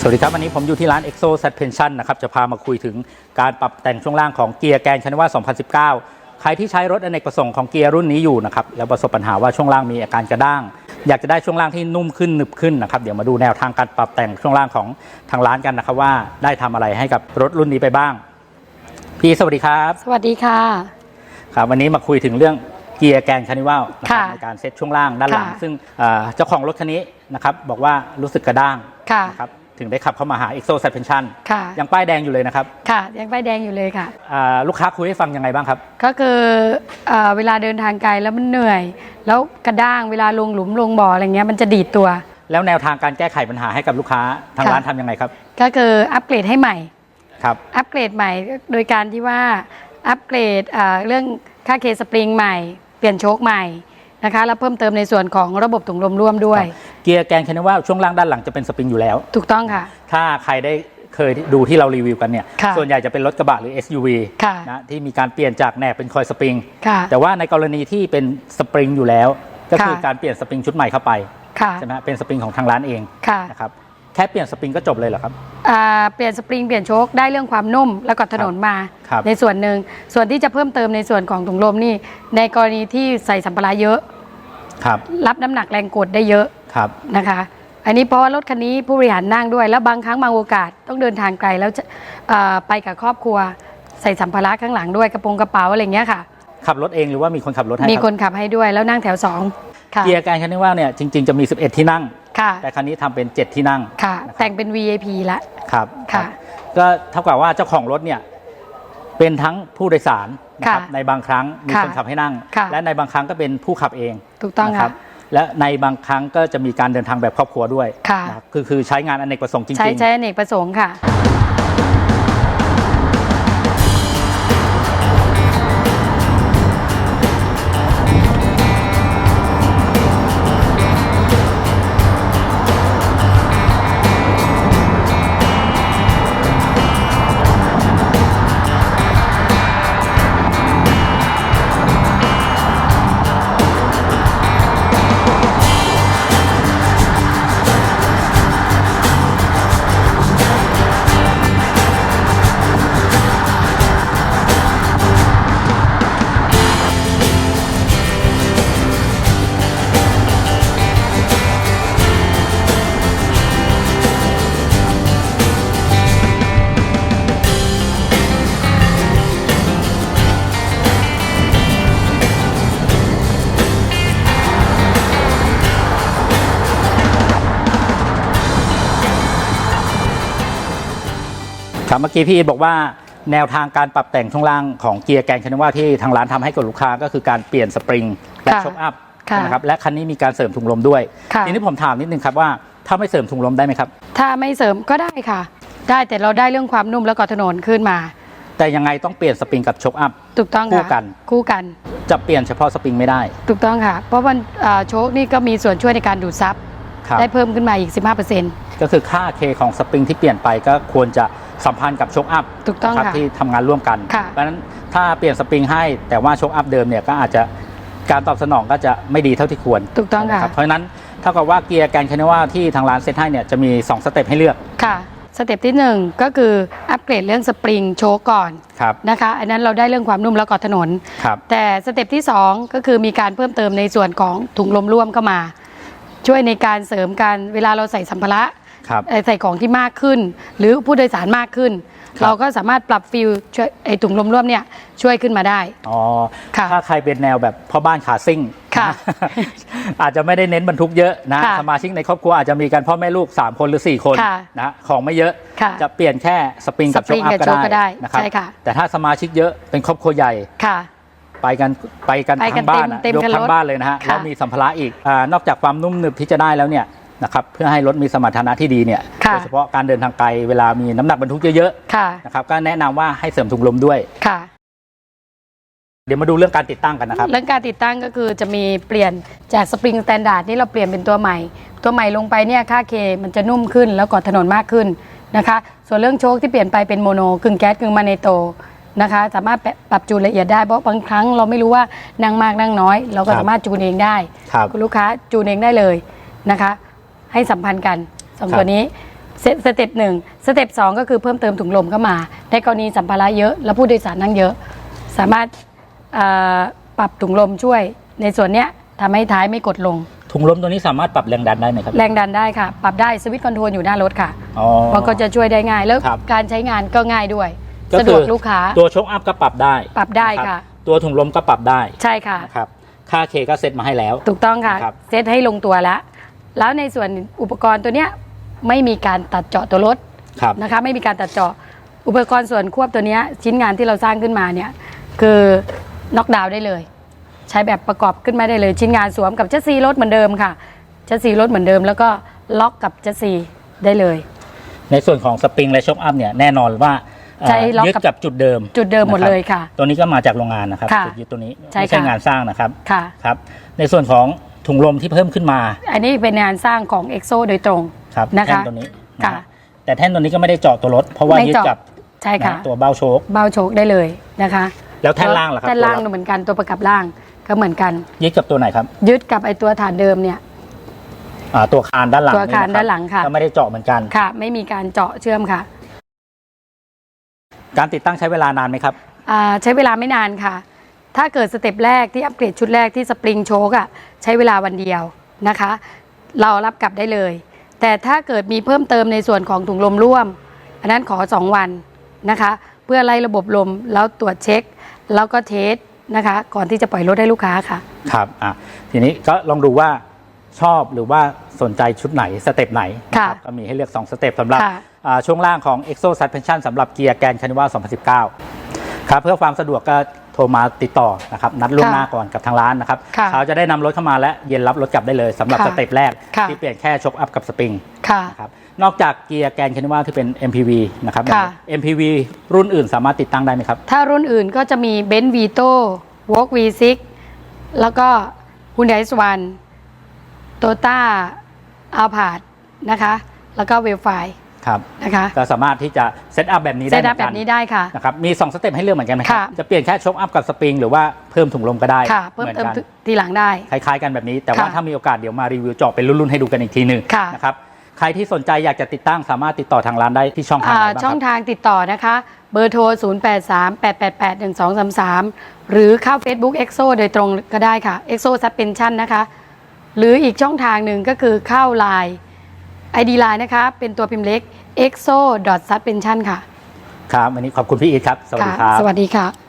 สวัสดีครับ วันนี้ผมอยู่ที่ร้าน EXO Suspension นะครับ จะพามาคุยถึงการปรับแต่งช่วงล่างของเกียร์แกนชนว่า 2019 ใครที่ใช้รถอเนกประสงค์ของเกียร์รุ่นนี้อยู่นะครับ แล้วประสบปัญหาว่าช่วงล่างมีอาการกระด้าง อยากจะได้ช่วงล่างที่นุ่มขึ้นหนึบขึ้นนะครับ เดี๋ยวมาดูแนวทางการปรับแต่งช่วงล่างของทางร้านกันนะครับว่าได้ทำอะไรให้กับรถรุ่นนี้ไปบ้าง พี่สวัสดีครับ สวัสดีค่ะ ครับ วันนี้มาคุยถึงเรื่องเกียร์แกนคานิวัลนะครับค่ะในการเซ็ตช่วงล่างด้านหลังค่ะซึ่งเอ่อเจ้าของรถคันนี้นะครับบอกว่ารู้สึกกระด้างค่ะนะครับ ถึงได้ขับเข้ามาหา EXO Suspension ค่ะ ยังป้ายแดงอยู่เลยนะครับค่ะยังใบแดงอยู่เลยค่ะ อ่าลูกค้าคุยให้ฟังยังไงบ้างครับ ก็คือเอ่อเวลาเดินทางไกลแล้วมันเหนื่อย แล้วกระด้างเวลาลงหลุมลงบ่ออะไรเงี้ยมันจะดีดตัว แล้วแนวทางการแก้ไขปัญหาให้กับลูกค้าทางค่ะ ร้านทำยังไงครับก็คืออัปเกรดให้ใหม่ ครับ อัปเกรดใหม่โดยการที่ว่าอัปเกรดเอ่อเรื่องค่าเคสปริงใหม่ เปลี่ยนโชคใหม่นะคะแล้วเพิ่มเติมในส่วนของระบบถุงลมร่วมด้วย เกียร์แกนแคนว่าช่วงล่างด้านหลังจะเป็นสปริงอยู่แล้ว ถูกต้องค่ะ ถ้าใครได้เคยดูที่เรารีวิวกันเนี่ย ค่ะส่วนใหญ่จะเป็นรถกระบะหรือ SUV ค่ะนะที่มีการเปลี่ยนจากแหนบเป็นคอยสปริง ค่ะแต่ว่าในกรณีที่เป็นสปริงอยู่แล้ว ก็คือค่ะ การเปลี่ยนสปริงชุดใหม่เข้าไปค่ะใช่ไหมฮะเป็นสปริงของทางร้านเองค่ะนะครับแค่เปลี่ยนสปริงก็จบเลยเหรอครับ อ่าเปลี่ยนสปริงเปลี่ยนโชคได้เรื่องความนุ่มแล้วก็ถนนมา ครับในส่วนหนึ่งส่วนที่จะเพิ่มเติมในส่วนของถุงลมนี่ ในกรณีที่ใส่สัมภาระเยอะ ครับ รับน้ำหนักแรงกดได้เยอะ ครับนะคะ อันนี้เพราะว่ารถคันนี้ผู้บริหารนั่งด้วย แล้วบางครั้งบางโอกาสต้องเดินทางไกลแล้วจะเอ่อไปกับครอบครัว ใส่สัมภาระข้างหลังด้วยกระโปรงกระเป๋าอะไรอย่างเงี้ยค่ะ ขับรถเองหรือว่ามีคนขับรถให้มีรับคนขับให้ด้วยแล้วนั่งแถวสองค่ะเกียร์แกนแคนว่าเนี่ยจริง ๆจะมี 11 ที่นั่ง ค่ะแต่คันนี้ทำเป็น 7 ที่นั่ง ค่ะนะครับแต่งเป็น VIP ละ ครับค่ะรับก็เท่ากับว่าเจ้าของรถเนี่ยเป็นทั้งผู้โดยสารนะครับค่ะในบางครั้งมีค่ะคนขับให้นั่ง ค่ะ และในบางครั้งก็เป็นผู้ขับเองถูกต้องนะค่ะ และในบางครั้งก็จะมีการเดินทางแบบครอบครัวด้วยค่ะ นะครับคือคือใช้งานอเนกประสงค์จริงใช้ๆใช้อเนกประสงค์ค่ะ ครับเมื่อกี้พี่อีทบอกว่าแนวทางการปรับแต่งช่วงล่างของเกียร์แกนคันว่าที่ทางร้านทำให้กับลูกค้าก็คือการเปลี่ยนสปริงและค่ะช็อคอัพค่ะนะครับและคันนี้มีการเสริมถุงลมด้วยค่ะทีนี้ผมถามนิดนึงครับว่าถ้าไม่เสริมถุงลมได้ไหมครับ ถ้าไม่เสริมก็ได้ค่ะ ได้แต่เราได้เรื่องความนุ่มแล้วก็ถนนขึ้นมา แต่ยังไงต้องเปลี่ยนสปริงกับช็อคอัพถูกต้องคู่ค่ะกันคู่กัน จะเปลี่ยนเฉพาะสปริงไม่ได้ ถูกต้องค่ะ เพราะมันเอ่อโชคนี่ก็มีส่วนช่วยในการดูดซับครับได้เพิ่มขึ้นมาอีก 15%ก็คือค่าเคของสปริงที่เปลี่ยนไปก็ควรจะ สัมพันธ์กับช็อคอัพถูกต้องนะครับค่ะที่ทำงานร่วมกัน ค่ะเพราะฉะนั้นถ้าเปลี่ยนสปริงให้แต่ว่าช็อคอัพเดิมเนี่ยก็อาจจะการตอบสนองก็จะไม่ดีเท่าที่ควรถูกต้องค่ะนรับเพราะฉะนั้นเท่ากับว่าเกียร์แกนคานิว่าที่ทางร้านเซ็ตให้เนี่ยจะมี 2 สเต็ปให้เลือกค่ะ สเต็ปที่ 1 ก็คืออัปเกรดเรื่องสปริงโชคก่อนครับนะคะ อันนั้นเราได้เรื่องความนุ่มแล้วก็ถนน ครับ แต่สเต็ปที่ 2 ก็คือมีการเพิ่มเติมในส่วนของถุงลมร่วมเข้ามา ช่วยในการเสริมการเวลาเราใส่สัมภาระ ครับเอ่อใส่ของที่มากขึ้น หรือผู้โดยสารมากขึ้น ครับ เราก็สามารถปรับฟิลช่วยไอถุงลมร่วมเนี่ยช่วยขึ้นมาได้ อ๋อค่ะถ้าใครเป็นแนวแบบพ่อบ้านขาซิ่งค่ะนะอาจจะไม่ได้เน้นบรรทุกเยอะนะค่ะสมาชิกในครอบครัวอาจจะมีกันพ่อแม่ลูก 3 คนหรือ 4 คนค่ะนะของไม่เยอะค่ะจะเปลี่ยนแค่สปริงกับสปริช็องคอัพกับโชคก็ก็ได้ได้นะครับใช่ค่ะ แต่ถ้าสมาชิกเยอะเป็นครอบครัวใหญ่ ค่ะ ไปกันไปกันไปกัทั้นงบ้านอะเต็มยกเต็มทั้กันงรถบ้านเลยนะฮะค่ะแล้วมีสัมภาระอีกอานอกจากความนุ่มหนึบที่จะได้แล้วเนี่ย นะครับเพื่อให้รถมีสมรรถนะที่ดีเนี่ยค่ะ โดยเฉพาะการเดินทางไกลเวลามีน้ำหนักบรรทุกเยอะค่ะ ๆนะครับก็แนะนำว่าให้เสริมถุงลมด้วย ค่ะ เดี๋ยวมาดูเรื่องการติดตั้งกันนะครับ เรื่องการติดตั้งก็คือจะมีเปลี่ยนจากสปริงสแตนดาร์ดนี่เราเปลี่ยนเป็นตัวใหม่ ตัวใหม่ลงไปเนี่ยค่าเคมันจะนุ่มขึ้นแล้วก็ถนนมากขึ้นนะคะ ส่วนเรื่องโชคที่เปลี่ยนไปเป็นโมโนกึ่งแก๊สกึ่งมาเนโตนะคะ สามารถปรับจูนละเอียดได้เพราะบางครั้งเราไม่รู้ว่านั่งมากนั่งน้อย เราก็ครับ สามารถจูนเองได้ ครับ คุณลูกค้าจูนเองได้เลยนะคะ ให้สัมพันธ์กันสองครับตัวนี้เซสเต็ปหนึ่งสเต็ปสองก็คือเพิ่มเติมถุงลมเข้ามา ในกรณีสัมภาระเยอะ แล้วผู้โดยสารนั่งเยอะ สามารถเอ่อปรับถุงลมช่วย ในส่วนเนี้ยทำให้ท้ายไม่กดลง ถุงลมตัวนี้สามารถปรับแรงดันได้ไหมครับ แรงดันได้ค่ะ ปรับได้สวิตช์คอนโทรลอยู่หน้ารถค่ะอ๋อมันก็จะช่วยได้ง่าย แล้วครับการใช้งานก็ง่ายด้วยก็สะดคืวอกลูกค้า ตัวโชคอัพก็ปรับได้ ปรับได้นค่ะ ตัวถุงลมก็ปรับได้ ใช่ค่ะนะครับค่าเคก็เซ็ตมาให้แล้ว ถูกต้องค่ะครับเซตให้ลงตัวแล้ว แล้วในส่วนอุปกรณ์ตัวเนี้ยไม่มีการตัดเจาะตัวรถครับ นะคะไม่มีการตัดเจาะอุปกรณ์ส่วนควบตัวเนี้ยชิ้นงานที่เราสร้างขึ้นมาเนี่ยคือน็อกดาวน์ได้เลย ใช้แบบประกอบขึ้นมาได้เลย ชิ้นงานสวมกับเจสซีรถเหมือนเดิมค่ะเจสซีรถเหมือนเดิม แล้วก็ล็อกกับเจสซีได้เลย ในส่วนของสปริงและโชคอัพเนี่ยแน่นอนว่าเอ่อใช้ล็อกยึดกับ กับจุดเดิมจุดเดิมหมดนะครับเลยค่ะ ตัวนี้ก็มาจากโรงงานนะครับค่ะจุดยึดตัวนี้ใช่ไม่ใช่ค่ะ งานสร้างนะครับค่ะ ครับ ในส่วนของ ถุงลมที่เพิ่มขึ้นมา อันนี้เป็นงานสร้างของเอ็กโซโดยตรงครับนะคะแท่นตัวนี้นะค่ะฮะแต่แท่นตัวนี้ก็ไม่ได้เจาะตัวรถ เพราะว่าไม่ยึดเจาะ กับใช่ค่ะ นะตัวเบ้าโชค เบาโชคได้เลยนะคะแล้วแท่นล่างล่ะครับแท่นล่างตัวเหมือนกันตัวประกับล่างก็เหมือนกัน ยึดกับตัวไหนครับยึดกับไอตัวฐานเดิมเนี่ย อ่าตัวคานด้านหลังตัวคานะรับด้านหลังค่ะ ก็ไม่ได้เจาะเหมือนกัน ค่ะ ไม่มีการเจาะเชื่อมค่ะการติดตั้งใช้เวลานานไหมครับ อ่าใช้เวลาไม่นานค่ะ ถ้าเกิดสเต็ปแรกที่อัปเกรดชุดแรกที่สปริงโชกอะใช้เวลาวันเดียวนะคะ เรารับกลับได้เลย แต่ถ้าเกิดมีเพิ่มเติมในส่วนของถุงลมร่วม อันนั้นขอ 2 วันนะคะ เพื่อไล่ระบบลมแล้วตรวจเช็ค แล้วก็เทสนะคะ ก่อนที่จะปล่อยรถให้ลูกค้าค่ะ ครับอะทีนี้ก็ลองดูว่าชอบหรือว่าสนใจชุดไหนสเต็ปไหนนะค่ะก็มีให้เลือก 2 สเต็ปสำหรับค่ะอ่าช่วงล่างของ Exo Suspension สำหรับเกียร์แกนคานิวา2019 ครับเพื่อความสะดวกก็โทรมาติดต่อนะครับนัดล่วงค่ะหน้าก่อนกับทางร้านนะครับค่ะเช้าจะได้นำรถเข้ามาและเย็นรับรถกลับได้เลยสำหรับค่ะสเต็ปแรก ค่ะ ที่เปลี่ยนแค่ชกอัพกับสปริงค่ะ นะครับนอกจากเกียร์แกนคานิวาที่เป็น MPV นะครับ ค่ะ MPV รุ่นอื่นสามารถติดตั้งได้ไหมครับ ถ้ารุ่นอื่นก็จะมีเบนซ์วีโต้วอล์กวีซิกแล้วก็ฮุนไดสวันโตต้าอัลพาดนะคะ แล้วก็เวลไฟ ครับนะคะก็สามารถที่จะเซตอัพแบบนี้เซได้ตเหอัมืพอนแบกันบนี้ได้ค่ะ นะครับมี2สเต็ปให้เลือกเหมือนกันไหมครับค่ะจะเปลี่ยนแค่ชกอัพกับสปริงหรือว่าเพิ่มถุงลมก็ได้ค่ะ เพิ่มหอนเติมกัน ทีหลังได้ คล้ายๆกันแบบนี้ แต่ว่าค่ะถ้ามีโอกาสเดี๋ยวมารีวิวเจาะเป็นรุ่นๆให้ดูกันอีกทีหนึ่งค่ะ นะครับใครที่สนใจอยากจะติดตั้งสามารถติดต่อทางร้านได้ที่ช่องทางไหนอ่าบ้างคช่องรับ ทางติดต่อนะคะ เบอร์โทร 0838881233 หรือเข้า Facebook EXO โดยตรงก็ได้ค่ะ EXO Suspension นะคะ หรืออีกช่องทางหนึ่งก็คือเข้า Line ID Line นะคะ เป็นตัวพิมพ์เล็ก exo suspension ค่ะ ครับ วันนี้ขอบคุณพี่อีทครับ สวัสดีคค่ะรับ สวัสดีค่ะ